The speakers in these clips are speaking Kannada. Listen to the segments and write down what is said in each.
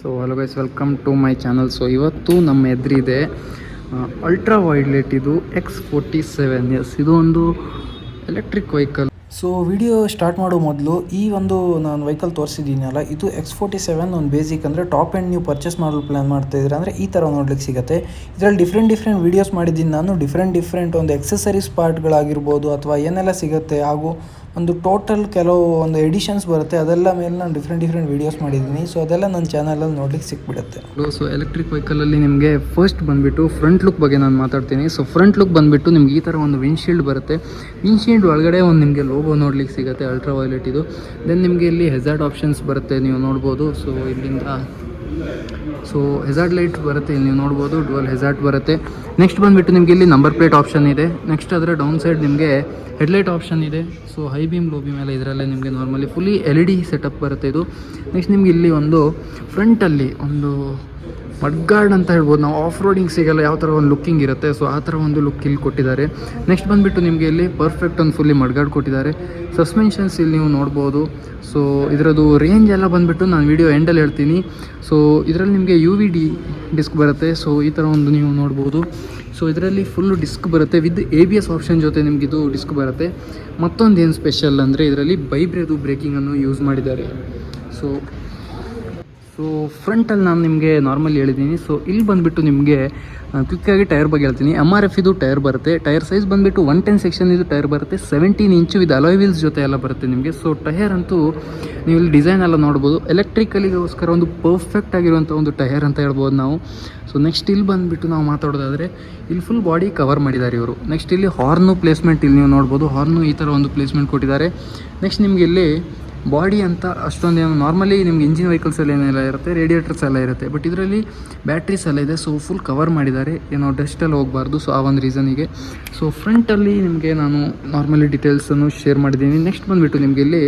So hello guys welcome to my channel so ಇವತ್ತು ನಮ್ಮ ಎದುರಿದೆ ಅಲ್ಟ್ರಾ ವೈಡ್ಲೆಟ್ ಇದು ಎಕ್ಸ್ ಫೋರ್ಟಿ ಸೆವೆನ್ ಎಸ್ ಇದು ಒಂದು electric vehicle so video start ಮಾಡೋ ಮೊದಲು ಈ ಒಂದು ನಾನು ವೆಹಿಕಲ್ ತೋರಿಸಿದ್ದೀನಲ್ಲ, ಇದು ಎಕ್ಸ್ ಫೋರ್ಟಿ ಸೆವೆನ್ ಒಂದು ಬೇಸಿಕ್ ಅಂದರೆ ಟಾಪ್ ಎಂಡ್ ನೀವು ಪರ್ಚೇಸ್ ಮಾಡಲು ಪ್ಲ್ಯಾನ್ ಮಾಡ್ತಾ ಇದ್ದೀರಾ ಅಂದರೆ ಈ ಥರ ನೋಡ್ಲಿಕ್ಕೆ ಸಿಗುತ್ತೆ. ಇದರಲ್ಲಿ ಡಿಫ್ರೆಂಟ್ ಡಿಫ್ರೆಂಟ್ ವೀಡಿಯೋಸ್ ಮಾಡಿದ್ದೀನಿ ನಾನು. ಡಿಫ್ರೆಂಟ್ ಡಿಫ್ರೆಂಟ್ ಒಂದು ಎಕ್ಸಸರೀಸ್ ಪಾರ್ಟ್ಗಳಾಗಿರ್ಬೋದು ಅಥವಾ ಏನೆಲ್ಲ ಸಿಗುತ್ತೆ ಹಾಗೂ ಒಂದು ಟೋಟಲ್ ಕೆಲವು ಒಂದು ಎಡಿಷನ್ಸ್ ಬರುತ್ತೆ, ಅದೆಲ್ಲ ಮೇಲೆ ನಾನು ಡಿಫ್ರೆಂಟ್ ಡಿಫ್ರೆಂಟ್ ವೀಡಿಯೋಸ್ ಮಾಡಿದ್ದೀನಿ. ಸೊ ಅದೆಲ್ಲ ನನ್ನ ಚಾನಲಲ್ಲಿ ನೋಡ್ಲಿಕ್ಕೆ ಸಿಕ್ಬಿಡುತ್ತೆ. ಸೊ ಎಲೆಕ್ಟ್ರಿಕ್ ವೆಹಿಕಲಲ್ಲಿ ನಿಮಗೆ ಫಸ್ಟ್ ಬಂದುಬಿಟ್ಟು ಫ್ರಂಟ್ ಲುಕ್ ಬಗ್ಗೆ ನಾನು ಮಾತಾಡ್ತೀನಿ. ಸೊ ಫ್ರಂಟ್ ಲುಕ್ ಬಂದುಬಿಟ್ಟು ನಿಮ್ಗೆ ಈ ಥರ ಒಂದು ವಿಂಡ್ಶೀಲ್ಡ್ ಬರುತ್ತೆ. ವಿಂಡ್ಶೀಲ್ಡ್ ಒಳಗಡೆ ಒಂದು ನಿಮಗೆ ಲೋಗೋ ನೋಡ್ಲಿಕ್ಕೆ ಸಿಗುತ್ತೆ ಅಲ್ಟ್ರಾ ವೈಲೆಟ್ ಇದು. ದೆನ್ ನಿಮಗೆ ಇಲ್ಲಿ ಹೆಜಾರ್ಡ್ ಆಪ್ಷನ್ಸ್ ಬರುತ್ತೆ, ನೀವು ನೋಡ್ಬೋದು. ಸೊ ಇಲ್ಲಿಂದ ಸೊ ಹೆಸಾರ್ಟ್ ಲೈಟ್ ಬರುತ್ತೆ ನೀವು ನೋಡ್ಬೋದು ಡುವಲ್ ಹೆಸಾರ್ಟ್ ಬರುತ್ತೆ. ನೆಕ್ಸ್ಟ್ ಬಂದುಬಿಟ್ಟು ನಿಮಗೆ ಇಲ್ಲಿ ನಂಬರ್ ಪ್ಲೇಟ್ ಆಪ್ಷನ್ ಇದೆ. ನೆಕ್ಸ್ಟ್ ಅದರ ಡೌನ್ ಸೈಡ್ ನಿಮಗೆ ಹೆಡ್ಲೈಟ್ ಆಪ್ಷನ್ ಇದೆ. So high beam low beam ಎಲ್ಲ ಇದರಲ್ಲೇ ನಿಮಗೆ normally fully L E D setup ಬರುತ್ತೆ ಇದು. ನೆಕ್ಸ್ಟ್ ನಿಮಗೆ ಇಲ್ಲಿ ಒಂದು ಫ್ರಂಟಲ್ಲಿ ಒಂದು ಮಡ್ಗಾರ್ಡ್ ಅಂತ ಹೇಳ್ಬೋದು. ನಾವು ಆಫ್ ರೋಡಿಂಗ್ ಸಿಗಲ್ಲ, ಯಾವ ಥರ ಒಂದು ಲುಕ್ಕಿಂಗ್ ಇರುತ್ತೆ. ಸೊ ಆ ಥರ ಒಂದು ಲುಕ್ ಇಲ್ಲಿ ಕೊಟ್ಟಿದ್ದಾರೆ. ನೆಕ್ಸ್ಟ್ ಬಂದುಬಿಟ್ಟು ನಿಮಗೆ ಇಲ್ಲಿ ಪರ್ಫೆಕ್ಟ್ ಒಂದು ಫುಲ್ಲಿ ಮಡ್ಗಾರ್ಡ್ ಕೊಟ್ಟಿದ್ದಾರೆ. ಸಸ್ಪೆನ್ಷನ್ಸ್ ಇಲ್ಲಿ ನೀವು ನೋಡ್ಬೋದು. ಸೊ ಇದರದ್ದು ರೇಂಜ್ ಎಲ್ಲ ಬಂದುಬಿಟ್ಟು ನಾನು ವಿಡಿಯೋ ಎಂಡಲ್ಲಿ ಹೇಳ್ತೀನಿ. ಸೊ ಇದರಲ್ಲಿ ನಿಮಗೆ ಯು ವಿ ಡಿ ಡಿಸ್ಕ್ ಬರುತ್ತೆ. ಸೊ ಈ ಥರ ಒಂದು ನೀವು ನೋಡ್ಬೋದು. ಸೊ ಇದರಲ್ಲಿ ಫುಲ್ಲು ಡಿಸ್ಕ್ ಬರುತ್ತೆ. With A B S option ಜೊತೆ ನಿಮಗಿದು ಡಿಸ್ಕ್ ಬರುತ್ತೆ. ಮತ್ತೊಂದು ಏನು ಸ್ಪೆಷಲ್ ಅಂದರೆ ಇದರಲ್ಲಿ ಬೈಬ್ರೇದು ಬ್ರೇಕಿಂಗನ್ನು ಯೂಸ್ ಮಾಡಿದ್ದಾರೆ. ಸೊ ಸೊ ಫ್ರಂಟಲ್ಲಿ ನಾನು ನಿಮಗೆ ನಾರ್ಮಲಿ ಹೇಳಿದ್ದೀನಿ ಸೊ ಇಲ್ಲಿ ಬಂದುಬಿಟ್ಟು ನಿಮಗೆ ಕ್ವಿಕ್ಕಾಗಿ ಟೈರ್ ಬಗ್ಗೆ ಹೇಳ್ತೀನಿ. ಎಂ ಆರ್ ಎಫ್ ಇದು ಟೈರ್ ಬರುತ್ತೆ. ಟೈರ್ ಸೈಜ್ ಬಂದುಬಿಟ್ಟು ಒನ್ ಟೆನ್ ಸೆಕ್ಷನ್ ಇದು ಟೈರ್ ಬರುತ್ತೆ. ಸೆವೆಂಟೀನ್ ಇಂಚು ಇದು ಅಲಾಯ್ ವೀಲ್ಸ್ ಜೊತೆ ಎಲ್ಲ ಬರುತ್ತೆ ನಿಮಗೆ. ಸೊ ಟೈರ್ ಅಂತೂ ನೀವು ಇಲ್ಲಿ ಡಿಸೈನ್ ಎಲ್ಲ ನೋಡ್ಬೋದು. ಎಲೆಕ್ಟ್ರಿಕಲಿಗೋಸ್ಕರ ಒಂದು ಪರ್ಫೆಕ್ಟ್ ಆಗಿರುವಂಥ ಒಂದು ಟೈರ್ ಅಂತ ಹೇಳ್ಬೋದು ನಾವು. ಸೊ ನೆಕ್ಸ್ಟ್ ಇಲ್ಲಿ ಬಂದುಬಿಟ್ಟು ನಾವು ಮಾತಾಡೋದಾದರೆ, ಇಲ್ಲಿ ಫುಲ್ ಬಾಡಿ ಕವರ್ ಮಾಡಿದ್ದಾರೆ ಇವರು. ನೆಕ್ಸ್ಟ್ ಇಲ್ಲಿ ಹಾರ್ನು ಪ್ಲೇಸ್ಮೆಂಟ್ ಇಲ್ಲಿ ನೀವು ನೋಡ್ಬೋದು. ಹಾರ್ನು ಈ ಥರ ಒಂದು ಪ್ಲೇಸ್ಮೆಂಟ್ ಕೊಟ್ಟಿದ್ದಾರೆ. ನೆಕ್ಸ್ಟ್ ನಿಮಗೆ ಇಲ್ಲಿ ಬಾಡಿ ಅಂತ ಅಷ್ಟೊಂದು ಏನು ನಾರ್ಮಲಿ ನಿಮ್ಗೆ ಇಂಜಿನ್ ವೆಹಿಕಲ್ಸಲ್ಲಿ ಏನೆಲ್ಲ ಇರುತ್ತೆ ರೇಡಿಯೇಟರ್ಸ್ ಎಲ್ಲ ಇರುತ್ತೆ. ಬಟ್ ಇದರಲ್ಲಿ ಬ್ಯಾಟ್ರೀಸ್ ಎಲ್ಲ ಇದೆ ಸೊ ಫುಲ್ ಕವರ್ ಮಾಡಿದ್ದಾರೆ. ಏನೋ ಡಸ್ಟಲ್ಲಿ ಹೋಗಬಾರ್ದು ಸೊ ಆ ಒಂದು ರೀಸನಿಗೆ ಸೊ ಫ್ರಂಟಲ್ಲಿ ನಿಮಗೆ ನಾನು ನಾರ್ಮಲಿ ಡೀಟೇಲ್ಸನ್ನು ಶೇರ್ ಮಾಡಿದ್ದೀನಿ. ನೆಕ್ಸ್ಟ್ ಬಂದುಬಿಟ್ಟು ನಿಮಗೆ ಇಲ್ಲಿ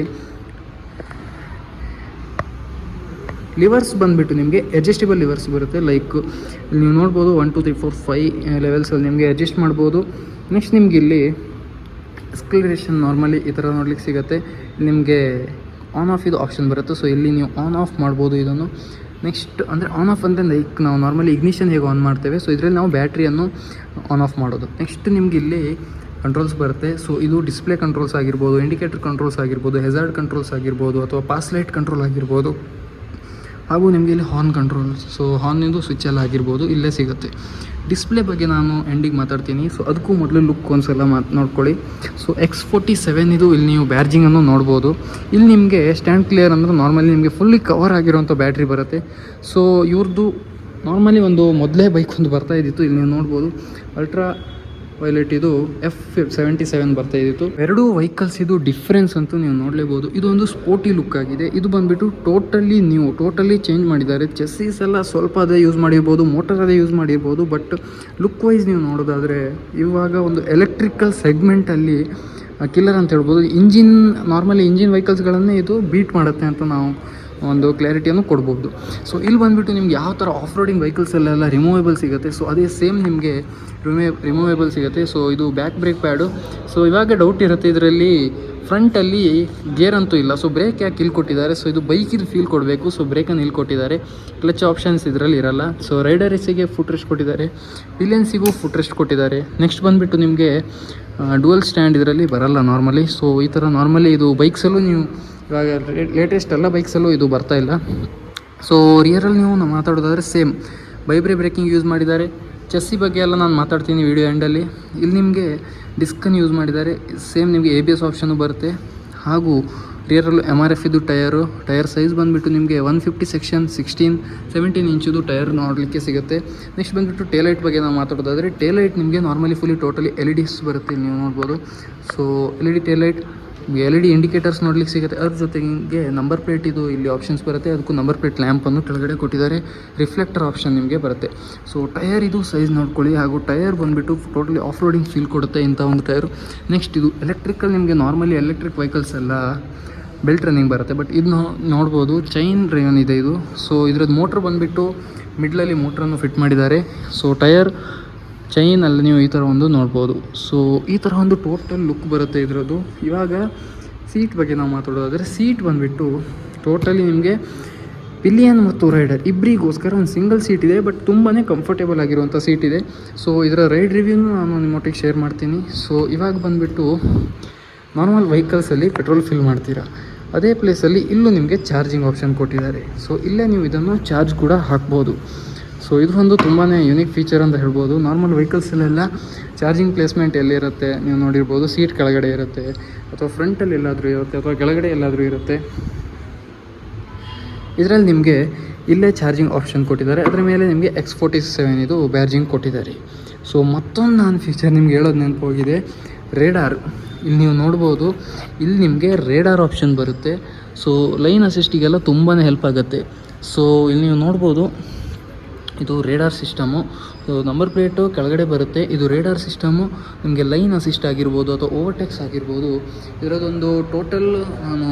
ಲಿವರ್ಸ್ ಬಂದುಬಿಟ್ಟು ನಿಮಗೆ ಅಡ್ಜಸ್ಟೇಬಲ್ ಲಿವರ್ಸ್ ಬರುತ್ತೆ. ಲೈಕ್ ನೀವು ನೋಡ್ಬೋದು one two three four five ಲೆವೆಲ್ಸಲ್ಲಿ ನಿಮಗೆ ಅಡ್ಜಸ್ಟ್ ಮಾಡ್ಬೋದು. ನೆಕ್ಸ್ಟ್ ನಿಮಗೆ ಇಲ್ಲಿ ಎಕ್ಸ್ಕ್ಲರೇಷನ್ ನಾರ್ಮಲಿ ಈ ಥರ ನೋಡ್ಲಿಕ್ಕೆ ಸಿಗುತ್ತೆ. ನಿಮಗೆ ಆನ್ ಆಫ್ ಇದು ಆಪ್ಷನ್ ಬರುತ್ತೆ. ಸೊ ಇಲ್ಲಿ ನೀವು ಆನ್ ಆಫ್ ಮಾಡ್ಬೋದು ಇದನ್ನು. ನೆಕ್ಸ್ಟ್ ಅಂದರೆ ಆನ್ ಆಫ್ ಅಂದರೆ ಲೈಕ್ ನಾವು ನಾರ್ಮಲಿ ಇಗ್ನಿಷನ್ ಹೇಗೆ ಆನ್ ಮಾಡ್ತೇವೆ? ಸೊ ಇದರಲ್ಲಿ ನಾವು ಬ್ಯಾಟ್ರಿಯನ್ನು ಆನ್ ಆಫ್ ಮಾಡೋದು. ನೆಕ್ಸ್ಟ್ ನಿಮ್ಗೆ ಇಲ್ಲಿ ಕಂಟ್ರೋಲ್ಸ್ ಬರುತ್ತೆ. ಸೊ ಇದು ಡಿಸ್ಪ್ಲೇ ಕಂಟ್ರೋಲ್ಸ್ ಆಗಿರ್ಬೋದು ಇಂಡಿಕೇಟರ್ ಕಂಟ್ರೋಲ್ಸ್ ಆಗಿರ್ಬೋದು ಹೆಜಾರ್ಡ್ ಕಂಟ್ರೋಲ್ಸ್ ಆಗಿರ್ಬೋದು, ಅಥವಾ ಪಾಸ್ ಲೈಟ್ ಕಂಟ್ರೋಲ್ ಆಗಿರ್ಬೋದು. ಹಾಗೂ ನಿಮಗೆ ಇಲ್ಲಿ ಹಾರ್ನ್ ಕಂಟ್ರೋಲ್ ಸೊ ಹಾರ್ನಿಂದು ಸ್ವಿಚ್ ಎಲ್ಲ ಆಗಿರ್ಬೋದು. ಇಲ್ಲೇ ಸಿಗುತ್ತೆ. ಡಿಸ್ಪ್ಲೇ ಬಗ್ಗೆ ನಾನು ಎಂಡಿಗೆ ಮಾತಾಡ್ತೀನಿ. ಸೊ ಅದಕ್ಕೂ ಮೊದಲು ಲುಕ್ ಒಂದ್ಸಲ ಮಾತು, ನೋಡ್ಕೊಳ್ಳಿ. ಸೊ ಎಕ್ಸ್ ಫೋರ್ಟಿ ಸೆವೆನ್ ಇದು ಇಲ್ಲಿ ನೀವು ಬ್ಯಾರ್ಜಿಂಗನ್ನು ನೋಡ್ಬೋದು. ಇಲ್ಲಿ ನಿಮಗೆ ಸ್ಟ್ಯಾಂಡ್ ಕ್ಲಿಯರ್ ಅಂದರೆ ನಾರ್ಮಲಿ ನಿಮಗೆ ಫುಲ್ಲಿ ಕವರ್ ಆಗಿರೋಂಥ ಬ್ಯಾಟ್ರಿ ಬರುತ್ತೆ. ಸೊ ಇವ್ರದ್ದು ನಾರ್ಮಲಿ ಒಂದು ಮೊದಲೇ ಬೈಕ್ ಒಂದು ಬರ್ತಾ ಇದ್ದಿತ್ತು. ಇಲ್ಲಿ ನೀವು ನೋಡ್ಬೋದು. ಅಲ್ಟ್ರಾ ವೈಲೆಟ್ ಇದು ಎಫ್ ಸೆವೆಂಟಿ ಸೆವೆನ್ ಬರ್ತಾ ಇದ್ದಿತ್ತು. ಎರಡೂ ವೆಹಿಕಲ್ಸ್ ಇದು ಡಿಫ್ರೆನ್ಸ್ ಅಂತೂ ನೀವು ನೋಡಲೇಬಹುದು ಇದು ಒಂದು ಸ್ಪೋರ್ಟಿ ಲುಕ್ ಆಗಿದೆ. ಇದು ಬಂದ್ಬಿಟ್ಟು ಟೋಟಲಿ ನ್ಯೂ ಟೋಟಲಿ ಚೇಂಜ್ ಮಾಡಿದ್ದಾರೆ. ಚೆಸ್ಸೀಸ್ ಎಲ್ಲ ಸ್ವಲ್ಪ ಅದೇ ಯೂಸ್ ಮಾಡಿರ್ಬೋದು ಮೋಟರ್ ಅದೇ ಯೂಸ್ ಮಾಡಿರ್ಬೋದು ಬಟ್ ಲುಕ್ ವೈಸ್ ನೀವು ನೋಡೋದಾದರೆ ಇವಾಗ ಒಂದು ಎಲೆಕ್ಟ್ರಿಕಲ್ ಸೆಗ್ಮೆಂಟಲ್ಲಿ ಕಿಲ್ಲರ್ ಅಂತ ಹೇಳ್ಬೋದು. ಇಂಜಿನ್ ನಾರ್ಮಲಿ ಇಂಜಿನ್ ವೆಹಿಕಲ್ಸ್ಗಳನ್ನೇ ಇದು ಬೀಟ್ ಮಾಡುತ್ತೆ ಅಂತ ನಾವು ಒಂದು ಕ್ಲಾರಿಟಿಯನ್ನು ಕೊಡ್ಬೋದು. ಸೊ ಇಲ್ಲಿ ಬಂದುಬಿಟ್ಟು ನಿಮ್ಗೆ ಯಾವ ಥರ ಆಫ್ ರೋಡಿಂಗ್ ವೆಹಿಕಲ್ಸಲ್ಲೆಲ್ಲ ರಿಮೂವೇಬಲ್ ಸಿಗುತ್ತೆ ಸೊ ಅದೇ ಸೇಮ್ ನಿಮಗೆ ರಿಮೇ ರಿಮೂವೇಬಲ್ ಸಿಗುತ್ತೆ. ಸೊ ಇದು ಬ್ಯಾಕ್ ಬ್ರೇಕ್ ಪ್ಯಾಡು ಸೊ ಇವಾಗ ಡೌಟ್ ಇರುತ್ತೆ, ಇದರಲ್ಲಿ ಫ್ರಂಟಲ್ಲಿ ಗೇರ್ ಅಂತೂ ಇಲ್ಲ. ಸೊ ಬ್ರೇಕ್ ಯಾಕೆ ಇಲ್ಲಿ ಕೊಟ್ಟಿದ್ದಾರೆ? ಸೊ ಇದು ಬೈಕಿದು ಫೀಲ್ ಕೊಡಬೇಕು. ಸೊ ಬ್ರೇಕನ್ನು ಇಲ್ಲಿ ಕೊಟ್ಟಿದ್ದಾರೆ. ಕ್ಲಚ್ ಆಪ್ಷನ್ಸ್ ಇದರಲ್ಲಿ ಇರಲ್ಲ. ಸೊ ರೈಡರ್ಸಿಗೆ ಫುಟ್ ರೆಸ್ಟ್ ಕೊಟ್ಟಿದ್ದಾರೆ. ಪಿಲಿಯನ್ಸಿಗೂ ಫುಟ್ ರೆಸ್ಟ್ ಕೊಟ್ಟಿದ್ದಾರೆ. ನೆಕ್ಸ್ಟ್ ಬಂದುಬಿಟ್ಟು ನಿಮಗೆ ಡುವಲ್ ಸ್ಟ್ಯಾಂಡ್ ಇದರಲ್ಲಿ ಬರಲ್ಲ ನಾರ್ಮಲಿ ಸೊ ಈ ಥರ ನಾರ್ಮಲಿ ಇದು ಬೈಕ್ಸಲ್ಲೂ ನೀವು ಇವಾಗ ಲೇಟೆಸ್ಟ್ ಎಲ್ಲ ಬೈಕ್ಸಲ್ಲೂ ಇದು ಬರ್ತಾ ಇಲ್ಲ. ಸೊ ರಿಯರಲ್ಲಿ ನೀವು ನಾವು ಮಾತಾಡೋದಾದರೆ ಸೇಮ್ ವೈಬ್ರೇ ಬ್ರೇಕಿಂಗ್ ಯೂಸ್ ಮಾಡಿದ್ದಾರೆ. ಚೆಸ್ಸಿ ಬಗ್ಗೆ ಎಲ್ಲ ನಾನು ಮಾತಾಡ್ತೀನಿ ವೀಡಿಯೋ ಎಂಡಲ್ಲಿ ಇಲ್ಲಿ ನಿಮಗೆ ಡಿಸ್ಕನ್ನು ಯೂಸ್ ಮಾಡಿದ್ದಾರೆ. ಸೇಮ್ ನಿಮಗೆ ಎ ಬಿ ಎಸ್ ಆಪ್ಷನು ಬರುತ್ತೆ. ಹಾಗೂ ರಿಯರಲ್ಲೂ ಎಂ ಆರ್ ಎಫ್ ಇದು ಟಯರು ಟಯರ್ ಸೈಜ್ ಬಂದುಬಿಟ್ಟು ನಿಮಗೆ one fifty section sixteen seventeen ಇಂಚುದು tyre ನೋಡಲಿಕ್ಕೆ ಸಿಗುತ್ತೆ. ನೆಕ್ಸ್ಟ್ ಬಂದುಬಿಟ್ಟು ಟೇಲೈಟ್ ಬಗ್ಗೆ ನಾವು ಮಾತಾಡೋದಾದರೆ ಟೇಲೈಟ್ ನಿಮಗೆ normally fully totally L E Ds ಬರುತ್ತೆ ನೀವು ನೋಡ್ಬೋದು. So L E D taillight L E D indicators ನೋಡ್ಲಿಕ್ಕೆ ಸಿಗುತ್ತೆ. ಅದ್ರ ಜೊತೆಗೆ ನಂಬರ್ ಪ್ಲೇಟ್ ಇದು ಇಲ್ಲಿ ಆಪ್ಷನ್ಸ್ ಬರುತ್ತೆ. ಅದಕ್ಕೂ ನಂಬರ್ ಪ್ಲೇಟ್ ಲ್ಯಾಂಪನ್ನು ಕೆಳಗಡೆ ಕೊಟ್ಟಿದ್ದಾರೆ. ರಿಫ್ಲೆಕ್ಟರ್ ಆಪ್ಷನ್ ನಿಮಗೆ ಬರುತ್ತೆ. ಸೊ ಟಯರ್ ಇದು ಸೈಜ್ ನೋಡ್ಕೊಳ್ಳಿ. ಹಾಗೂ ಟಯರ್ ಬಂದುಬಿಟ್ಟು ಟೋಟಲಿ ಆಫ್ ರೋಡಿಂಗ್ ಫೀಲ್ ಕೊಡುತ್ತೆ ಇಂಥ ಒಂದು ಟಯರು ನೆಕ್ಸ್ಟ್ ಇದು ಎಲೆಕ್ಟ್ರಿಕಲ್ ನಿಮಗೆ ನಾರ್ಮಲಿ ಎಲೆಕ್ಟ್ರಿಕ್ ವೆಹಿಕಲ್ಸ್ ಎಲ್ಲ ಬೆಲ್ಟ್ ರನ್ನಿಂಗ್ ಬರುತ್ತೆ. ಬಟ್ ಇದನ್ನ ನೋಡ್ಬೋದು. ಚೈನ್ ರೇನ್ ಇದೆ ಇದು. ಸೊ ಇದ್ರದ್ದು ಮೋಟ್ರ್ ಬಂದುಬಿಟ್ಟು ಮಿಡ್ಲಲ್ಲಿ ಮೋಟ್ರನ್ನು ಫಿಟ್ ಮಾಡಿದ್ದಾರೆ. ಸೊ ಟಯರ್ ಚೈನಲ್ಲಿ ನೀವು ಈ ಥರ ಒಂದು ನೋಡ್ಬೋದು. ಸೊ ಈ ಥರ ಒಂದು ಟೋಟಲ್ ಲುಕ್ ಬರುತ್ತೆ ಇದರದ್ದು. ಇವಾಗ ಸೀಟ್ ಬಗ್ಗೆ ನಾವು ಮಾತಾಡೋದಾದರೆ ಸೀಟ್ ಬಂದುಬಿಟ್ಟು ಟೋಟಲಿ ನಿಮಗೆ ಪಿಲಿಯನ್ ಮತ್ತು ರೈಡರ್ ಇಬ್ಬರಿಗೋಸ್ಕರ ಒಂದು ಸಿಂಗಲ್ ಸೀಟ್ ಇದೆ ಬಟ್ ತುಂಬಾ ಕಂಫರ್ಟೇಬಲ್ ಆಗಿರುವಂಥ ಸೀಟ್ ಇದೆ. ಸೊ ಇದರ ರೈಡ್ ರಿವ್ಯೂನು ನಾನು ನಿಮ್ಮೊಟ್ಟಿಗೆ ಶೇರ್ ಮಾಡ್ತೀನಿ. ಸೊ ಇವಾಗ ಬಂದುಬಿಟ್ಟು ನಾರ್ಮಲ್ ವೆಹಿಕಲ್ಸಲ್ಲಿ ಪೆಟ್ರೋಲ್ ಫಿಲ್ ಮಾಡ್ತೀರಾ? ಅದೇ ಪ್ಲೇಸಲ್ಲಿ ಇಲ್ಲೂ ನಿಮಗೆ ಚಾರ್ಜಿಂಗ್ ಆಪ್ಷನ್ ಕೊಟ್ಟಿದ್ದಾರೆ. ಸೊ ಇಲ್ಲೇ ನೀವು ಇದನ್ನು ಚಾರ್ಜ್ ಕೂಡ ಹಾಕ್ಬೋದು. ಸೊ ಇದು ಒಂದು ತುಂಬಾ ಯುನಿಕ್ ಫೀಚರ್ ಅಂತ ಹೇಳ್ಬೋದು. ನಾರ್ಮಲ್ ವೆಹಿಕಲ್ಸಲ್ಲೆಲ್ಲ ಚಾರ್ಜಿಂಗ್ ಪ್ಲೇಸ್ಮೆಂಟ್ ಎಲ್ಲಿರುತ್ತೆ ನೀವು ನೋಡಿರ್ಬೋದು. ಸೀಟ್ ಕೆಳಗಡೆ ಇರುತ್ತೆ. ಅಥವಾ ಫ್ರಂಟಲ್ಲಿ ಎಲ್ಲಾದರೂ ಇರುತ್ತೆ. ಅಥವಾ ಕೆಳಗಡೆ ಎಲ್ಲಾದರೂ ಇರುತ್ತೆ. ಇದರಲ್ಲಿ ನಿಮಗೆ ಇಲ್ಲೇ ಚಾರ್ಜಿಂಗ್ ಆಪ್ಷನ್ ಕೊಟ್ಟಿದ್ದಾರೆ. ಅದರ ಮೇಲೆ ನಿಮಗೆ ಎಕ್ಸ್ ಫೋರ್ಟಿ ಸೆವೆನ್ ಇದು ಬ್ಯಾರ್ಜಿಂಗ್ ಕೊಟ್ಟಿದ್ದಾರೆ. ಸೊ ಮತ್ತೊಂದು ನಾನು ಫೀಚರ್ ನಿಮ್ಗೆ ಹೇಳೋದು ನೆನಪು ಹೋಗಿದೆ ರೇಡಾರ್ ಇಲ್ಲಿ ನೀವು ನೋಡ್ಬೋದು, ಇಲ್ಲಿ ನಿಮಗೆ ರೇಡಾರ್ ಆಪ್ಷನ್ ಬರುತ್ತೆ. ಸೊ ಲೈನ್ ಅಸಿಸ್ಟಿಗೆಲ್ಲ ತುಂಬಾ ಹೆಲ್ಪ್ ಆಗುತ್ತೆ. ಸೊ ಇಲ್ಲಿ ನೀವು ನೋಡ್ಬೋದು ಇದು radar system. So number plate ಕೆಳಗಡೆ ಬರುತ್ತೆ. ಇದು ರೇಡಾರ್ ಸಿಸ್ಟಮು. ನಿಮಗೆ ಲೈನ್ ಅಸಿಸ್ಟ್ ಆಗಿರ್ಬೋದು ಅಥವಾ ಓವರ್ಟೆಕ್ಸ್ ಆಗಿರ್ಬೋದು. ಇದರದೊಂದು ಟೋಟಲ್, ನಾನು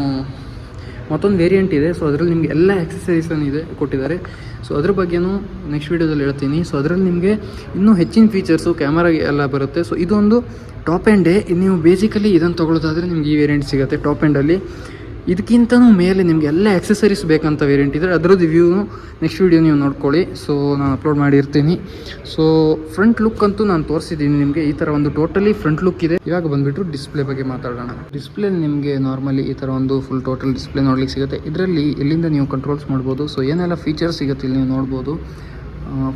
ಮತ್ತೊಂದು ವೇರಿಯಂಟ್ ಇದೆ. ಸೊ ಅದರಲ್ಲಿ ನಿಮಗೆ ಎಲ್ಲ ಎಕ್ಸಸೈಸನ್ನು ಇದೆ, ಕೊಟ್ಟಿದ್ದಾರೆ. ಸೊ ಅದ್ರ ಬಗ್ಗೆನೂ ನೆಕ್ಸ್ಟ್ ವೀಡಿಯೋದಲ್ಲಿ ಹೇಳ್ತೀನಿ. ಸೊ ಅದರಲ್ಲಿ ನಿಮಗೆ ಇನ್ನೂ ಹೆಚ್ಚಿನ ಫೀಚರ್ಸು ಕ್ಯಾಮರಾ ಎಲ್ಲ ಬರುತ್ತೆ. ಸೊ ಇದೊಂದು ಟಾಪ್ ಎಂಡೇ ನೀವು ಬೇಸಿಕಲಿ ಇದನ್ನು ತೊಗೊಳ್ಳೋದಾದರೆ ನಿಮ್ಗೆ ಈ ವೇರಿಯಂಟ್ ಸಿಗುತ್ತೆ ಟಾಪ್ ಆ್ಯಂಡಲ್ಲಿ ಇದಕ್ಕಿಂತನೂ ಮೇಲೆ ನಿಮಗೆ ಎಲ್ಲ ಆಕ್ಸೆಸರೀಸ್ ಬೇಕಂತ ವೇರಿಯಂಟ್ ಇದ್ದರೆ ಅದರದ್ದು ವ್ಯೂನು ನೆಕ್ಸ್ಟ್ ವೀಡಿಯೋ ನೀವು ನೋಡ್ಕೊಳ್ಳಿ. ಸೊ ನಾನು ಅಪ್ಲೋಡ್ ಮಾಡಿರ್ತೀನಿ. ಸೊ ಫ್ರಂಟ್ ಲುಕ್ ಅಂತೂ ನಾನು ತೋರಿಸಿದ್ದೀನಿ ನಿಮಗೆ. ಈ ಥರ ಒಂದು ಟೋಟಲಿ ಫ್ರಂಟ್ ಲುಕ್ ಇದೆ. ಇವಾಗ ಬಂದುಬಿಟ್ಟು ಡಿಸ್ಪ್ಲೇ ಬಗ್ಗೆ ಮಾತಾಡೋಣ. ಡಿಸ್ಪ್ಲೇ ನಿಮಗೆ ನಾರ್ಮಲಿ ಈ ಥರ ಒಂದು ಫುಲ್ ಟೋಟಲ್ ಡಿಸ್ಪ್ಲೇ ನೋಡ್ಲಿಕ್ಕೆ ಸಿಗುತ್ತೆ. ಇದರಲ್ಲಿ ಇಲ್ಲಿಂದ ನೀವು ಕಂಟ್ರೋಲ್ಸ್ ಮಾಡ್ಬೋದು? ಸೊ ಏನೆಲ್ಲ ಫೀಚರ್ಸ್ ಸಿಗುತ್ತೆ ಇಲ್ಲಿ ನೀವು ನೋಡ್ಬೋದು?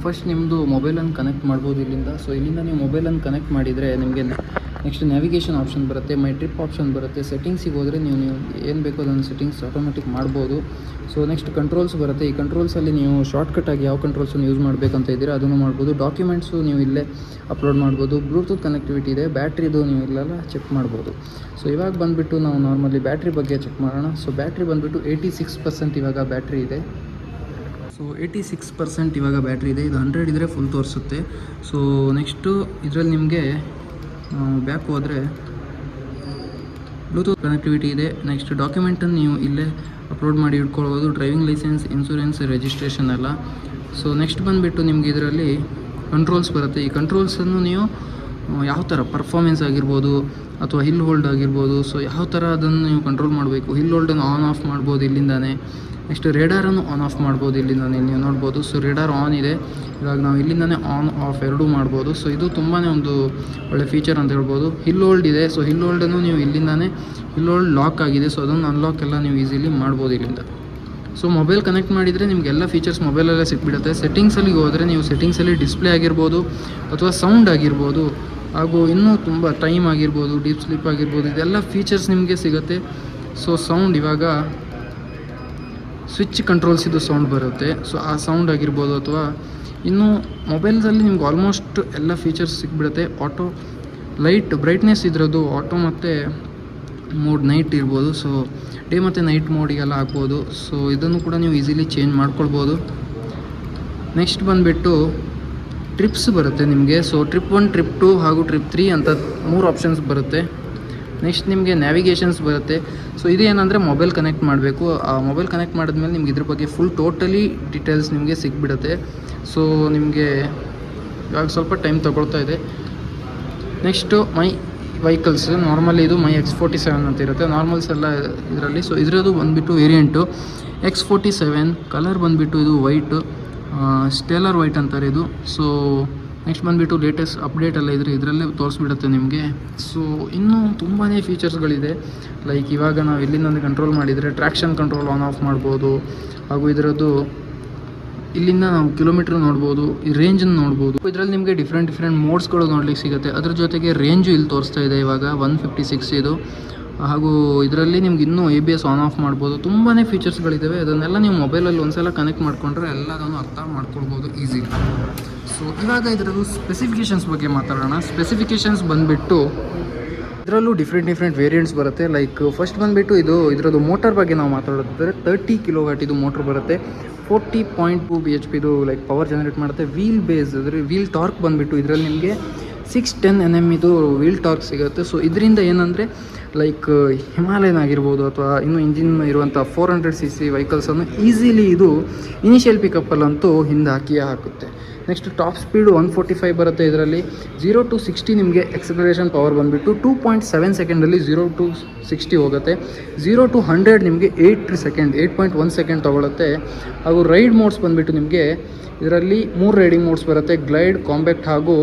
ಫಸ್ಟ್ ನಿಮ್ಮದು ಮೊಬೈಲನ್ನು ಕನೆಕ್ಟ್ ಮಾಡ್ಬೋದು ಇಲ್ಲಿಂದ. ಸೊ ಇಲ್ಲಿಂದ ನೀವು ಮೊಬೈಲನ್ನು ಕನೆಕ್ಟ್ ಮಾಡಿದರೆ ನಿಮಗೆ ನೆಕ್ಸ್ಟ್ ನ್ಯಾವಿಗೇಷನ್ ಆಪ್ಷನ್ ಬರುತ್ತೆ ಮೈ ಟ್ರಿಪ್ ಆಪ್ಷನ್ ಬರುತ್ತೆ. ಸೆಟ್ಟಿಂಗ್ಸಿಗೆ ಹೋದರೆ ನೀವು ನೀವು ಏನು ಬೇಕೋ ಅದನ್ನು ಸೆಟ್ಟಿಂಗ್ಸ್ ಆಟೋಮೆಟಿಕ್ ಮಾಡ್ಬೋದು. ಸೊ ನೆಕ್ಸ್ಟ್ ಕಂಟ್ರೋಲ್ಸ್ ಬರುತ್ತೆ. ಈ ಕಂಟ್ರೋಲ್ಸಲ್ಲಿ ನೀವು ಶಾರ್ಟ್ಕಟಾಗಿ ಯಾವ ಕಂಟ್ರೋಲ್ಸನ್ನು ಯೂಸ್ ಮಾಡಬೇಕಂತ ಇದ್ದೀರಾ ಅದನ್ನು ಮಾಡ್ಬೋದು. ಡಾಕ್ಯುಮೆಂಟ್ಸು ನೀವು ಇಲ್ಲೇ ಅಪ್ಲೋಡ್ ಮಾಡ್ಬೋದು. ಬ್ಲೂಟೂತ್ ಕನೆಕ್ಟಿವಿಟಿ ಇದೆ. ಬ್ಯಾಟ್ರಿದು ನೀವು ಇಲ್ಲೆಲ್ಲ ಚೆಕ್ ಮಾಡ್ಬೋದು. ಸೊ ಇವಾಗ ಬಂದುಬಿಟ್ಟು ನಾವು ನಾರ್ಮಲಿ ಬ್ಯಾಟ್ರಿ ಬಗ್ಗೆ ಚೆಕ್ ಮಾಡೋಣ. ಸೊ ಬ್ಯಾಟ್ರಿ ಬಂದುಬಿಟ್ಟು ಏಯ್ಟಿ ಸಿಕ್ಸ್ ಪರ್ಸೆಂಟ್ ಇವಾಗ ಬ್ಯಾಟ್ರಿ ಇದೆ. ಸೊ ಏಯ್ಟಿ ಸಿಕ್ಸ್ ಪರ್ಸೆಂಟ್ ಇವಾಗ ಬ್ಯಾಟ್ರಿ ಇದೆ. ಇದು ಹಂಡ್ರೆಡ್ ಇದ್ದರೆ ಫುಲ್ ತೋರಿಸುತ್ತೆ. ಸೊ ನೆಕ್ಸ್ಟು ಇದರಲ್ಲಿ ನಿಮಗೆ ಬ್ಯಾಕ್ ಹೋದರೆ ಬ್ಲೂಟೂತ್ ಕನೆಕ್ಟಿವಿಟಿ ಇದೆ. ನೆಕ್ಸ್ಟ್ ಡಾಕ್ಯುಮೆಂಟನ್ನು ನೀವು ಇಲ್ಲೇ ಅಪ್ಲೋಡ್ ಮಾಡಿ ಇಟ್ಕೊಳ್ಬೋದು. ಡ್ರೈವಿಂಗ್ ಲೈಸೆನ್ಸ್ ಇನ್ಸೂರೆನ್ಸ್ ರಿಜಿಸ್ಟ್ರೇಷನ್ ಎಲ್ಲ. ಸೊ ನೆಕ್ಸ್ಟ್ ಬಂದುಬಿಟ್ಟು ನಿಮಗೆ ಇದರಲ್ಲಿ ಕಂಟ್ರೋಲ್ಸ್ ಬರುತ್ತೆ. ಈ ಕಂಟ್ರೋಲ್ಸನ್ನು ನೀವು ಯಾವ ಥರ ಪರ್ಫಾರ್ಮೆನ್ಸ್ ಆಗಿರ್ಬೋದು ಅಥವಾ ಹಿಲ್ ಹೋಲ್ಡ್ ಆಗಿರ್ಬೋದು. ಸೊ ಯಾವ ಥರ ಅದನ್ನು ನೀವು ಕಂಟ್ರೋಲ್ ಮಾಡಬೇಕು? ಹಿಲ್ ಹೋಲ್ಡನ್ನು ಆನ್ ಆಫ್ ಮಾಡ್ಬೋದು ಇಲ್ಲಿಂದಾನೆ. ನೆಕ್ಸ್ಟ್ ರೇಡಾರನ್ನು ಆನ್ ಆಫ್ ಮಾಡ್ಬೋದು ಇಲ್ಲಿಂದ ನೀವು ನೋಡ್ಬೋದು. ಸೊ ರೇಡಾರ್ ಆನ್ ಇದೆ. ಇವಾಗ ನಾವು ಇಲ್ಲಿಂದನೇ ಆನ್ ಆಫ್ ಎರಡೂ ಮಾಡ್ಬೋದು. ಸೊ ಇದು ತುಂಬಾ ಒಂದು ಒಳ್ಳೆ ಫೀಚರ್ ಅಂತ ಹೇಳ್ಬೋದು. ಹಿಲ್ ಹೋಲ್ಡ್ ಇದೆ. ಸೊ ಹಿಲ್ ಹೋಲ್ಡನ್ನು ನೀವು ಇಲ್ಲಿಂದಾನೆ ಹಿಲ್ ಹೋಲ್ಡ್ ಲಾಕ್ ಆಗಿದೆ. ಸೊ ಅದನ್ನು ಅನ್ಲಾಕ್ ಎಲ್ಲ ನೀವು ಈಸಿಲಿ ಮಾಡ್ಬೋದು ಇಲ್ಲಿಂದ. ಸೊ ಮೊಬೈಲ್ ಕನೆಕ್ಟ್ ಮಾಡಿದರೆ ನಿಮಗೆಲ್ಲ ಫೀಚರ್ಸ್ ಮೊಬೈಲಲ್ಲೇ ಸಿಕ್ಬಿಡುತ್ತೆ. ಸೆಟ್ಟಿಂಗ್ಸಲ್ಲಿ ಹೋದರೆ ನೀವು ಸೆಟ್ಟಿಂಗ್ಸಲ್ಲಿ ಡಿಸ್ಪ್ಲೇ ಆಗಿರ್ಬೋದು ಅಥವಾ ಸೌಂಡ್ ಆಗಿರ್ಬೋದು. ಹಾಗೂ ಇನ್ನೂ ತುಂಬ ಟೈಮ್ ಆಗಿರ್ಬೋದು ಡೀಪ್ ಸ್ಲೀಪ್ ಆಗಿರ್ಬೋದು, ಇದೆಲ್ಲ ಫೀಚರ್ಸ್ ನಿಮಗೆ ಸಿಗುತ್ತೆ. ಸೊ ಸೌಂಡ್ ಇವಾಗ ಸ್ವಿಚ್ ಕಂಟ್ರೋಲ್ಸ್ ಇದು ಸೌಂಡ್ ಬರುತ್ತೆ. ಸೊ ಆ ಸೌಂಡ್ ಆಗಿರ್ಬೋದು ಅಥವಾ ಇನ್ನು ಮೊಬೈಲ್ಸಲ್ಲಿ ನಿಮ್ಗೆ ಆಲ್ಮೋಸ್ಟ್ ಎಲ್ಲ ಫೀಚರ್ಸ್ ಸಿಕ್ಬಿಡುತ್ತೆ ಆಟೋ ಲೈಟ್ ಬ್ರೈಟ್ನೆಸ್ ಇದ್ರದ್ದು ಆಟೋ ಮತ್ತು ಮೋಡ್ ನೈಟ್ ಇರ್ಬೋದು. ಸೊ ಡೇ ಮತ್ತು ನೈಟ್ ಮೋಡಿಗೆಲ್ಲ ಹಾಕ್ಬೋದು. ಸೊ ಇದನ್ನು ಕೂಡ ನೀವು ಈಸಿಲಿ ಚೇಂಜ್ ಮಾಡ್ಕೊಳ್ಬೋದು. ನೆಕ್ಸ್ಟ್ ಬಂದುಬಿಟ್ಟು ಟ್ರಿಪ್ಸ್ ಬರುತ್ತೆ ನಿಮಗೆ. So trip one trip two ಹಾಗೂ ಟ್ರಿಪ್ ತ್ರೀ ಅಂತ ಮೂರು ಆಪ್ಷನ್ಸ್ ಬರುತ್ತೆ. ನೆಕ್ಸ್ಟ್ ನಿಮಗೆ ನ್ಯಾವಿಗೇಷನ್ಸ್ ಬರುತ್ತೆ. ಸೊ ಇದು ಏನಂದರೆ ಮೊಬೈಲ್ ಕನೆಕ್ಟ್ ಮಾಡಬೇಕು. ಆ ಮೊಬೈಲ್ ಕನೆಕ್ಟ್ ಮಾಡಿದ್ಮೇಲೆ ನಿಮ್ಗೆ ಇದ್ರ ಬಗ್ಗೆ ಫುಲ್ ಟೋಟಲಿ ಡೀಟೇಲ್ಸ್ ನಿಮಗೆ ಸಿಗ್ಬಿಡುತ್ತೆ. ಸೊ ನಿಮಗೆ ಇವಾಗ ಸ್ವಲ್ಪ ಟೈಮ್ ತೊಗೊಳ್ತಾ ಇದೆ. ನೆಕ್ಸ್ಟು ಮೈ ವೆಹಿಕಲ್ಸ್ ನಾರ್ಮಲಿ ಇದು ಮೈ ಎಕ್ಸ್ ಫೋರ್ಟಿ ಸೆವೆನ್ ಅಂತ ಇರುತ್ತೆ. ನಾರ್ಮಲ್ಸ್ ಎಲ್ಲ ಇದರಲ್ಲಿ. ಸೊ ಇದರದ್ದು ಬಂದುಬಿಟ್ಟು variant X forty seven colour ಬಂದುಬಿಟ್ಟು ಇದು ವೈಟು ಸ್ಟೇಲರ್ ವೈಟ್ ಅಂತಾರೆ ಇದು. ಸೊ ನೆಕ್ಸ್ಟ್ ಬಂದುಬಿಟ್ಟು ಲೇಟೆಸ್ಟ್ ಅಪ್ಡೇಟ್ ಎಲ್ಲ ಇದ್ರೆ ಇದರಲ್ಲೇ ತೋರಿಸ್ಬಿಡುತ್ತೆ ನಿಮಗೆ. ಸೊ ಇನ್ನೂ ತುಂಬಾ ಫೀಚರ್ಸ್ಗಳಿದೆ ಲೈಕ್ ಇವಾಗ ನಾವು ಇಲ್ಲಿಂದ ಕಂಟ್ರೋಲ್ ಮಾಡಿದರೆ ಟ್ರ್ಯಾಕ್ಷನ್ ಕಂಟ್ರೋಲ್ ಆನ್ ಆಫ್ ಮಾಡ್ಬೋದು. ಹಾಗೂ ಇದರದ್ದು ಇಲ್ಲಿಂದ ನಾವು ಕಿಲೋಮೀಟ್ರ್ ನೋಡ್ಬೋದು, ಈ ರೇಂಜನ್ನು ನೋಡ್ಬೋದು. ಇದರಲ್ಲಿ ನಿಮಗೆ ಡಿಫ್ರೆಂಟ್ ಡಿಫ್ರೆಂಟ್ ಮೋಡ್ಸ್ಗಳು ನೋಡ್ಲಿಕ್ಕೆ ಸಿಗುತ್ತೆ. ಅದ್ರ ಜೊತೆಗೆ ರೇಂಜು ಇಲ್ಲಿ ತೋರಿಸ್ತಾ ಇದೆ ಇವಾಗ ಒನ್ ಫಿಫ್ಟಿ ಸಿಕ್ಸ್ ಇದು. ಹಾಗೂ ಇದರಲ್ಲಿ ನಿಮ್ಗೆ ಇನ್ನೂ A B S on off ಮಾಡ್ಬೋದು. ತುಂಬಾ ಫೀಚರ್ಸ್ಗಳಿದ್ದಾವೆ ಅದನ್ನೆಲ್ಲ ನೀವು ಮೊಬೈಲಲ್ಲಿ ಒಂದ್ಸಲ ಕನೆಕ್ಟ್ ಮಾಡಿಕೊಂಡ್ರೆ ಎಲ್ಲದನ್ನು ಅರ್ಥ ಮಾಡ್ಕೊಳ್ಬೋದು ಈಸಿ ಸೊ ಇವಾಗ ಇದರಲ್ಲೂ ಸ್ಪೆಸಿಫಿಕೇಷನ್ಸ್ ಬಗ್ಗೆ ಮಾತಾಡೋಣ. ಸ್ಪೆಸಿಫಿಕೇಷನ್ಸ್ ಬಂದುಬಿಟ್ಟು ಇದರಲ್ಲೂ ಡಿಫ್ರೆಂಟ್ ಡಿಫ್ರೆಂಟ್ ವೇರಿಯಂಟ್ಸ್ ಬರುತ್ತೆ. ಲೈಕ್ ಫಸ್ಟ್ ಬಂದುಬಿಟ್ಟು ಇದು, ಇದರದ್ದು ಮೋಟರ್ ಬಗ್ಗೆ ನಾವು ಮಾತಾಡೋದಾದರೆ ತರ್ಟಿ ಕಿಲೋ ವ್ಯಾಟ್ ಇದು ಮೋಟ್ರ್ ಬರುತ್ತೆ. Forty point two B H ಪಿದು like power generate ಮಾಡುತ್ತೆ. ವೀಲ್ ಬೇಸ್ ಅಂದರೆ ವೀಲ್ ಟಾರ್ಕ್ ಬಂದುಬಿಟ್ಟು ಇದರಲ್ಲಿ ನಿಮಗೆ ಸಿಕ್ಸ್ ಟೆನ್ ಎನ್ ಎಂ ಇದು ವೀಲ್ ಟಾರ್ಕ್ ಸಿಗುತ್ತೆ. ಸೊ ಇದರಿಂದ ಏನಂದರೆ ಲೈಕ್ ಹಿಮಾಲಯನ್ ಆಗಿರ್ಬೋದು ಅಥವಾ ಇನ್ನು ಇಂಜಿನ್ ಇರುವಂಥ ಫೋರ್ ಹಂಡ್ರೆಡ್ ಸಿ ಸಿ ವೆಹಿಕಲ್ಸನ್ನು ಈಸಿಲಿ ಇದು ಇನಿಷಿಯಲ್ ಪಿಕಪ್ಪಲ್ಲಂತೂ ಹಿಂದೆ ಹಾಕಿಯೇ ಹಾಕುತ್ತೆ. Next top speed one forty five ಬರುತ್ತೆ ಇದರಲ್ಲಿ. ಜೀರೋ ಟು ಸಿಕ್ಸ್ಟಿ ನಿಮಗೆ ಎಕ್ಸಲರೇಷನ್ ಪವರ್ ಬಂದುಬಿಟ್ಟು ಟೂ ಪಾಯಿಂಟ್ ಸೆವೆನ್ ಸೆಕೆಂಡಲ್ಲಿ ಜೀರೋ ಟು ಸಿಕ್ಸ್ಟಿ ಹೋಗುತ್ತೆ. ಜೀರೋ ಟು ಹಂಡ್ರೆಡ್ ನಿಮಗೆ eight second eight point one second ತೊಗೊಳುತ್ತೆ. ಹಾಗೂ ರೈಡ್ ಮೋಡ್ಸ್ ಬಂದುಬಿಟ್ಟು ನಿಮಗೆ ಇದರಲ್ಲಿ ಮೂರು ರೈಡಿಂಗ್ ಮೋಡ್ಸ್ ಬರುತ್ತೆ. ಗ್ಲೈಡ್ ಕಾಂಬ್ಯಾಕ್ಟ್ ಹಾಗೂ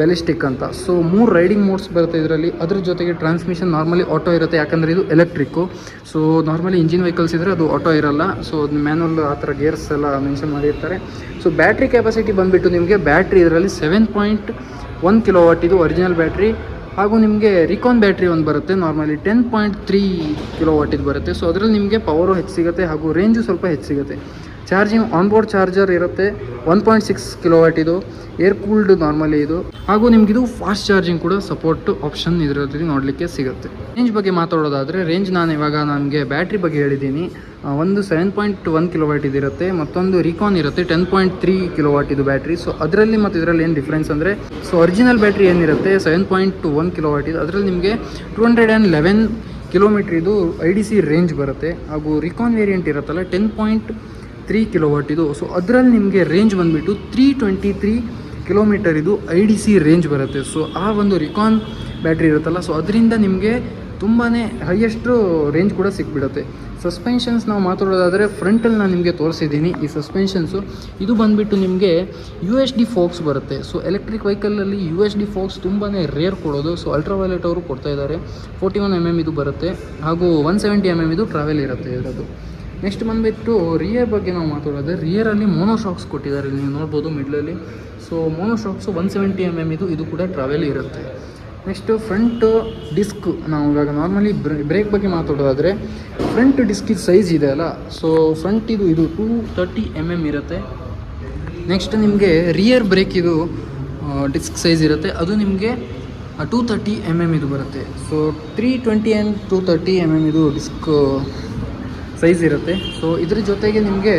ಬೆಲಿಸ್ಟಿಕ್ ಅಂತ. ಸೊ ಮೂರು ರೈಡಿಂಗ್ ಮೋಡ್ಸ್ ಬರುತ್ತೆ ಇದರಲ್ಲಿ. ಅದ್ರ ಜೊತೆಗೆ ಟ್ರಾನ್ಸ್ಮಿಷನ್ ನಾರ್ಮಲಿ ಆಟೋ ಇರುತ್ತೆ. ಯಾಕಂದರೆ ಇದು electric so normally engine vehicles ಇದ್ದರೆ ಅದು ಆಟೋ ಇರಲ್ಲ. ಸೊ ಅದು ಮ್ಯಾನುವಲ್ ಆ ಥರ ಗೇರ್ಸ್ ಎಲ್ಲ ಮೆನ್ಷನ್ ಮಾಡಿರ್ತಾರೆ. ಸೊ ಬ್ಯಾಟ್ರಿ ಕೆಪಾಸಿಟಿ ಬಂದುಬಿಟ್ಟು ನಿಮಗೆ ಬ್ಯಾಟ್ರಿ ಇದರಲ್ಲಿ seven point one kilo watt ಇದು ಒರಿಜಿನಲ್ ಬ್ಯಾಟ್ರಿ ಹಾಗೂ ನಿಮಗೆ ರಿಕಾನ್ ಬ್ಯಾಟ್ರಿ ಒಂದು ಬರುತ್ತೆ. Normally ten point three kilo ವಾಟಿದ್ದು ಬರುತ್ತೆ. ಸೊ ಅದರಲ್ಲಿ ನಿಮಗೆ ಪವರು ಹೆಚ್ಚು ಸಿಗುತ್ತೆ ಹಾಗೂ ರೇಂಜು ಸ್ವಲ್ಪ ಹೆಚ್ಚು ಸಿಗುತ್ತೆ ಚಾರ್ಜಿಂಗ್ ಆನ್ಬೋರ್ಡ್ ಚಾರ್ಜರ್ ಇರುತ್ತೆ. One point six kilo watt ಇದು. ಏರ್ ಕೂಲ್ಡ್ ನಾರ್ಮಲಿ ಇದು. ಹಾಗೂ ನಿಮಗಿದು ಫಾಸ್ಟ್ ಚಾರ್ಜಿಂಗ್ ಕೂಡ ಸಪೋರ್ಟ್ ಆಪ್ಷನ್ ಇದರಲ್ಲಿ ನೋಡಲಿಕ್ಕೆ ಸಿಗುತ್ತೆ. ರೇಂಜ್ ಬಗ್ಗೆ ಮಾತಾಡೋದಾದರೆ ರೇಂಜ್ ನಾನು ಇವಾಗ ನನಗೆ ಬ್ಯಾಟ್ರಿ ಬಗ್ಗೆ ಹೇಳಿದ್ದೀನಿ. ಒಂದು seven point one kilo watt ಇದಿರುತ್ತೆ. ಮತ್ತೊಂದು ರಿಕಾನ್ ಇರುತ್ತೆ ten point three kilo watt ಇದು ಬ್ಯಾಟ್ರಿ ಸೊ ಅದರಲ್ಲಿ ಮತ್ತು ಇದರಲ್ಲಿ ಏನು ಡಿಫ್ರೆನ್ಸ್ ಅಂದರೆ ಸೊ ಒರಿಜಿನಲ್ ಬ್ಯಾಟ್ರಿ ಏನಿರುತ್ತೆ seven point one kilo watt ಇದು. ಅದರಲ್ಲಿ ನಿಮಗೆ two hundred and eleven kilometre ಇದು ಐ ಡಿ ಸಿ ರೇಂಜ್ ಬರುತ್ತೆ. ಹಾಗೂ ರಿಕಾನ್ ವೇರಿಯಂಟ್ ಇರುತ್ತಲ್ಲ ಟೆನ್ ಪಾಯಿಂಟ್ ತ್ರೀ ಕಿಲೋವಾಟ್ ಇದು. ಸೊ ಅದರಲ್ಲಿ ನಿಮಗೆ ರೇಂಜ್ ಬಂದುಬಿಟ್ಟು ತ್ರೀ ಟ್ವೆಂಟಿ ತ್ರೀ ಕಿಲೋಮೀಟರ್ ಇದು ಐ ಡಿ ಸಿ ರೇಂಜ್ ಬರುತ್ತೆ. ಸೊ ಆ ಒಂದು ರಿಕಾನ್ ಬ್ಯಾಟ್ರಿ ಇರುತ್ತಲ್ಲ ಸೊ ಅದರಿಂದ ನಿಮಗೆ ತುಂಬಾ ಹೈಯೆಸ್ಟು ರೇಂಜ್ ಕೂಡ ಸಿಕ್ಬಿಡುತ್ತೆ. ಸಸ್ಪೆನ್ಷನ್ಸ್ ನಾವು ಮಾತಾಡೋದಾದರೆ ಫ್ರಂಟಲ್ಲಿ ನಾನು ನಿಮಗೆ ತೋರಿಸಿದ್ದೀನಿ ಈ ಸಸ್ಪೆನ್ಷನ್ಸು ಇದು ಬಂದುಬಿಟ್ಟು ನಿಮಗೆ ಯು ಎಸ್ ಡಿ ಫೋಕ್ಸ್ ಬರುತ್ತೆ. ಸೊ ಎಲೆಕ್ಟ್ರಿಕ್ ವೆಹಿಕಲಲ್ಲಿ ಯು ಎಸ್ ಡಿ ಫೋಕ್ಸ್ ತುಂಬಾ ರೇರ್ ಕೊಡೋದು. ಸೊ ಅಲ್ಟ್ರಾವೈಲೆಟ್ ಅವರು ಕೊಡ್ತಾ ಇದ್ದಾರೆ. ಫೋರ್ಟಿ ಒನ್ ಎಂ ಎಂ ಇದು ಬರುತ್ತೆ. ಹಾಗೂ ಒನ್ ಸೆವೆಂಟಿ ಎಂ ಎಂ ಇದು ಟ್ರಾವೆಲ್ ಇರುತ್ತೆ ಇದರದ್ದು ನೆಕ್ಸ್ಟ್ ಬಂದುಬಿಟ್ಟು ರಿಯರ್ ಬಗ್ಗೆ ನಾವು ಮಾತಾಡೋದು. ರಿಯರಲ್ಲಿ ಮೋನೋ ಶಾಕ್ಸ್ ಕೊಟ್ಟಿದ್ದಾರೆ. ನೀವು ನೋಡ್ಬೋದು ಮಿಡ್ಲಲ್ಲಿ. So mono shocks one seventy M M ಇದು ಇದು ಕೂಡ ಟ್ರಾವೆಲ್ ಇರುತ್ತೆ. ನೆಕ್ಸ್ಟು ಫ್ರಂಟ್ ಡಿಸ್ಕ್ ನಾವು ಇವಾಗ ನಾರ್ಮಲಿ ಬ್ರೇಕ್ ಬಗ್ಗೆ ಮಾತಾಡೋದಾದರೆ ಫ್ರಂಟ್ ಡಿಸ್ಕ್ ಇದು ಸೈಜ್ ಇದೆ ಅಲ್ಲ? ಸೊ ಫ್ರಂಟ್ ಇದು ಇದು ಟೂ ತರ್ಟಿ ಎಂ ಎಂ ಇರುತ್ತೆ. ನೆಕ್ಸ್ಟ್ ನಿಮಗೆ ರಿಯರ್ ಬ್ರೇಕ್ ಇದು ಡಿಸ್ಕ್ ಸೈಜ್ ಇರುತ್ತೆ. ಅದು ನಿಮಗೆ ಟೂ ತರ್ಟಿ ಎಂ ಎಂ ಇದು ಬರುತ್ತೆ. So three twenty and two thirty M M ಇದು ಡಿಸ್ಕ್ ಸೈಜ್ ಇರುತ್ತೆ. ಸೊ ಇದ್ರ ಜೊತೆಗೆ ನಿಮಗೆ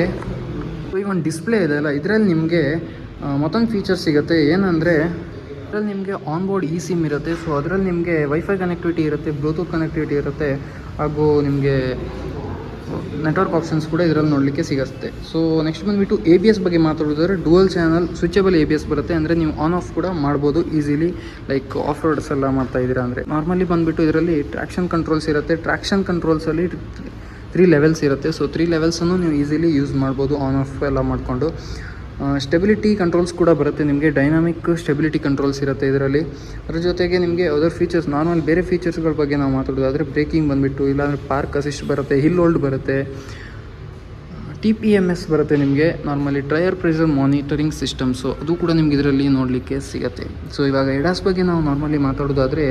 ಈ ಒಂದು ಡಿಸ್ಪ್ಲೇ ಇದೆ ಅಲ್ಲ, ಇದರಲ್ಲಿ ನಿಮಗೆ ಮತ್ತೊಂದು ಫೀಚರ್ ಸಿಗುತ್ತೆ. ಏನಂದರೆ, ಇದರಲ್ಲಿ ನಿಮಗೆ ಆನ್ ಬೋರ್ಡ್ ಇ ಸಿಮ್ ಇರುತ್ತೆ. ಸೊ ಅದರಲ್ಲಿ ನಿಮಗೆ ವೈಫೈ ಕನೆಕ್ಟಿವಿಟಿ ಇರುತ್ತೆ ಬ್ಲೂಟೂತ್ ಕನೆಕ್ಟಿವಿಟಿ ಇರುತ್ತೆ, ಹಾಗೂ ನಿಮಗೆ ನೆಟ್ವರ್ಕ್ ಆಪ್ಷನ್ಸ್ ಕೂಡ ಇದರಲ್ಲಿ ನೋಡಲಿಕ್ಕೆ ಸಿಗುತ್ತೆ. ಸೊ ನೆಕ್ಸ್ಟ್ ಬಂದುಬಿಟ್ಟು ಎ ಬಿ ಎಸ್ ಬಗ್ಗೆ ಮಾತಾಡೋದಾದ್ರೆ dual channel switchable A B S ಬರುತ್ತೆ. ಅಂದರೆ ನೀವು ಆನ್ ಆಫ್ ಕೂಡ ಮಾಡ್ಬೋದು ಈಸಿಲಿ ಲೈಕ್ ಆಫ್ ರೋಡ್ಸ್ ಎಲ್ಲ ಮಾಡ್ತಾ ಇದ್ದೀರಾ ಅಂದರೆ. ನಾರ್ಮಲಿ ಬಂದುಬಿಟ್ಟು ಇದರಲ್ಲಿ ಟ್ರ್ಯಾಕ್ಷನ್ ಕಂಟ್ರೋಲ್ಸ್ ಇರುತ್ತೆ. ಟ್ರ್ಯಾಕ್ಷನ್ ಕಂಟ್ರೋಲ್ಸಲ್ಲಿ ತ್ರೀ ಲೆವೆಲ್ಸ್ ಇರುತ್ತೆ. ಸೊ ತ್ರೀ ಲೆವೆಲ್ಸನ್ನು ನೀವು ಈಸಿಲಿ ಯೂಸ್ ಮಾಡ್ಬೋದು ಆನ್ ಆಫ್ ಎಲ್ಲ ಮಾಡಿಕೊಂಡು. ಸ್ಟೆಬಿಲಿಟಿ ಕಂಟ್ರೋಲ್ಸ್ ಕೂಡ ಬರುತ್ತೆ. ನಿಮಗೆ ಡೈನಾಮಿಕ್ ಸ್ಟೆಬಿಲಿಟಿ ಕಂಟ್ರೋಲ್ಸ್ ಇರುತ್ತೆ ಇದರಲ್ಲಿ. ಅದ್ರ ಜೊತೆಗೆ ನಿಮಗೆ ಅದರ್ ಫೀಚರ್ಸ್ ನಾರ್ಮಲ್ ಬೇರೆ ಫೀಚರ್ಸ್ಗಳ ಬಗ್ಗೆ ನಾವು ಮಾತಾಡೋದಾದರೆ ಬ್ರೇಕಿಂಗ್ ಬಂದುಬಿಟ್ಟು, ಇಲ್ಲಾಂದರೆ ಪಾರ್ಕ್ ಅಸಿಸ್ಟ್ ಬರುತ್ತೆ ಹಿಲ್ ಹೋಲ್ಡ್ ಬರುತ್ತೆ. ಟಿ ಪಿ ಎಂ ಎಸ್ ಬರುತ್ತೆ ನಿಮಗೆ normally tyre pressure monitoring systems ಅದು ಕೂಡ ನಿಮ್ಗೆ ಇದರಲ್ಲಿ ನೋಡಲಿಕ್ಕೆ ಸಿಗುತ್ತೆ. ಸೊ ಇವಾಗ ಎಡಾಸ್ ಬಗ್ಗೆ ನಾವು ನಾರ್ಮಲಿ ಮಾತಾಡೋದಾದರೆ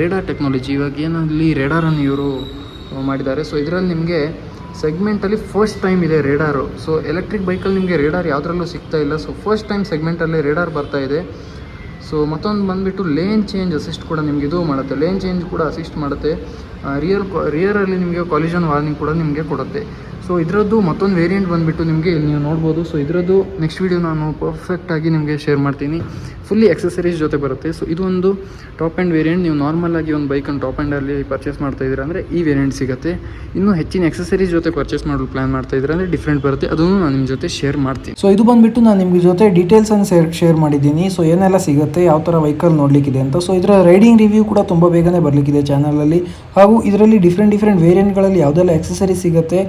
ರೇಡಾರ್ ಟೆಕ್ನಾಲಜಿ ಇವಾಗ ಏನಲ್ಲಿ ರೇಡಾರನ್ನು ಇವರು ಮಾಡಿದ್ದಾರೆ. ಸೊ ಇದರಲ್ಲಿ ನಿಮಗೆ ಸೆಗ್ಮೆಂಟಲ್ಲಿ ಫಸ್ಟ್ ಟೈಮ್ ಇದೆ ರೇಡಾರು ಸೊ ಎಲೆಕ್ಟ್ರಿಕ್ ಬೈಕಲ್ಲಿ ನಿಮಗೆ ರೇಡಾರ್ ಯಾವುದ್ರಲ್ಲೂ ಸಿಗ್ತಾ ಇಲ್ಲ. ಸೊ ಫಸ್ಟ್ ಟೈಮ್ ಸೆಗ್ಮೆಂಟಲ್ಲಿ ರೇಡಾರ್ ಬರ್ತಾ ಇದೆ. ಸೊ ಮತ್ತೊಂದು ಬಂದುಬಿಟ್ಟು ಲೇನ್ ಚೇಂಜ್ ಅಸಿಸ್ಟ್ ಕೂಡ ನಿಮಗೆ ಇದು ಮಾಡುತ್ತೆ. ಲೇನ್ ಚೇಂಜ್ ಕೂಡ ಅಸಿಸ್ಟ್ ಮಾಡುತ್ತೆ. ರಿಯರ್ ರಿಯರಲ್ಲಿ ನಿಮಗೆ ಕಾಲಿಜನ್ ವಾರ್ನಿಂಗ್ ಕೂಡ ನಿಮಗೆ ಕೊಡುತ್ತೆ. ಸೊ ಇದರದ್ದು ಮತ್ತೊಂದು ವೇರಿಯಂಟ್ ಬಂದುಬಿಟ್ಟು ನಿಮಗೆ ಇಲ್ಲಿ ನೀವು ನೋಡ್ಬೋದು. ಸೊ ಇದರದ್ದು ನೆಕ್ಸ್ಟ್ ವೀಡಿಯೋ ನಾನು ಪರ್ಫೆಕ್ಟಾಗಿ ನಿಮಗೆ ಶೇರ್ ಮಾಡ್ತೀನಿ. ಫುಲ್ಲಿ ಎಕ್ಸಸರೀಸ್ ಜೊತೆ ಬರುತ್ತೆ. ಸೊ ಇದು ಒಂದು ಟಾಪ್ ಆ್ಯಂಡ್ ವೇರಿಯಂಟ್ ನೀವು ನಾರ್ಮಲ್ ಆಗಿ ಒಂದು ಬೈಕನ್ನು ಟಾಪ್ ಆ್ಯಂಡಲ್ಲಿ ಪರ್ಚೇಸ್ ಮಾಡ್ತಾ ಇದ್ದೀರಾ ಅಂದರೆ ಈ ವೇರಿಯಂಟ್ ಸಿಗುತ್ತೆ. ಇನ್ನೂ ಹೆಚ್ಚಿನ ಎಕ್ಸಸರೀಸ್ ಜೊತೆ ಪರ್ಚೇಸ್ ಮಾಡಲು ಪ್ಲ್ಯಾನ್ ಮಾಡ್ತಾ ಇದ್ದೀರಾ ಅಂದರೆ ಡಿಫ್ರೆಂಟ್ ಬರುತ್ತೆ. ಅದನ್ನು ನಾನು ನಿಮ್ಮ ಜೊತೆ ಶೇರ್ ಮಾಡ್ತೀನಿ. ಸೊ ಇದು ಬಂದ್ಬಿಟ್ಟು ನಾನು ನಿಮ್ಮ ಜೊತೆ ಡೀಟೇಲ್ಸನ್ನು ಶೇರ್ ಶೇರ್ ಮಾಡಿದ್ದೀನಿ. ಸೊ ಏನೆಲ್ಲ ಸಿಗುತ್ತೆ, ಯಾವ ಥರ ವೆಹಿಕಲ್ ನೋಡಲಿಕ್ಕಿದೆ ಅಂತ. ಸೊ ಇದರ ರೈಡಿಂಗ್ ರಿವ್ಯೂ ಕೂಡ ತುಂಬ ಬೇಗನೆ ಬರಲಿಕ್ಕಿದೆ ಚಾನಲಲ್ಲಿ ಹಾಗೂ ಇದರಲ್ಲಿ ಡಿಫ್ರೆಂಟ್ ಡಿಫ್ರೆಂಟ್ ವೇರಿಯಂಟ್ಗಳಲ್ಲಿ ಯಾವುದೆಲ್ಲ ಎಕ್ಸಸರಿ ಸಿಗುತ್ತೆ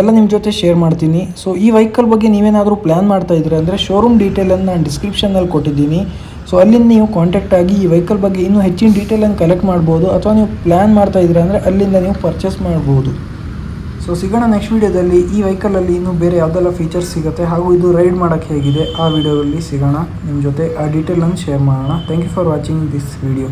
ಅದೆಲ್ಲ ನಿಮ್ಮ ಜೊತೆ ಶೇರ್ ಮಾಡ್ತೀನಿ. ಸೊ ಈ ವೆಹಿಕಲ್ ಬಗ್ಗೆ ನೀವೇನಾದರೂ ಪ್ಲ್ಯಾನ್ ಮಾಡ್ತಾ ಇದ್ರೆ ಅಂದರೆ ಶೋರೂಮ್ ಡೀಟೇಲನ್ನು ನಾನು ಡಿಸ್ಕ್ರಿಪ್ಷನಲ್ಲಿ ಕೊಟ್ಟಿದ್ದೀನಿ. ಸೊ ಅಲ್ಲಿಂದ ನೀವು ಕಾಂಟ್ಯಾಕ್ಟ್ ಆಗಿ ಈ ವೆಹಿಕಲ್ ಬಗ್ಗೆ ಇನ್ನೂ ಹೆಚ್ಚಿನ ಡೀಟೇಲನ್ನು ಕಲೆಕ್ಟ್ ಮಾಡ್ಬೋದು. ಅಥವಾ ನೀವು ಪ್ಲ್ಯಾನ್ ಮಾಡ್ತಾ ಇದ್ರೆ ಅಂದರೆ ಅಲ್ಲಿಂದ ನೀವು ಪರ್ಚೇಸ್ ಮಾಡ್ಬೋದು. ಸೊ ಸಿಗೋಣ ನೆಕ್ಸ್ಟ್ ವೀಡಿಯೋದಲ್ಲಿ. ಈ ವೆಹಿಕಲಲ್ಲಿ ಇನ್ನೂ ಬೇರೆ ಯಾವುದೆಲ್ಲ ಫೀಚರ್ಸ್ ಸಿಗುತ್ತೆ ಹಾಗೂ ಇದು ರೈಡ್ ಮಾಡೋಕ್ಕೆ ಹೇಗಿದೆ ಆ ವಿಡಿಯೋದಲ್ಲಿ ಸಿಗೋಣ. ನಿಮ್ಮ ಜೊತೆ ಆ ಡೀಟೇಲನ್ನು ಶೇರ್ ಮಾಡೋಣ. Thank you for watching this video